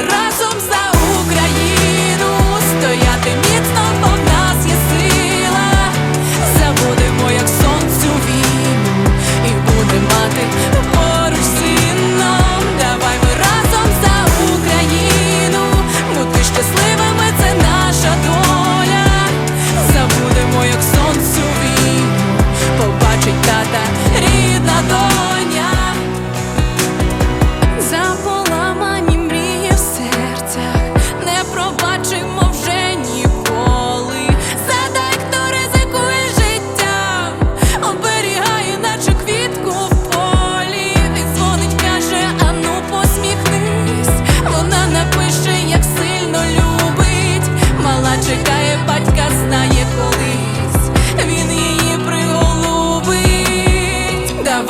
ми разом за.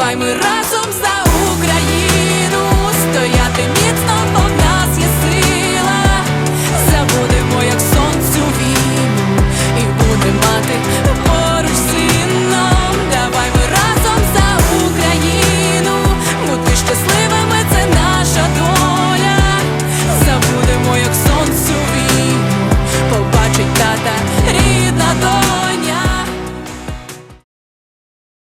vai me rar.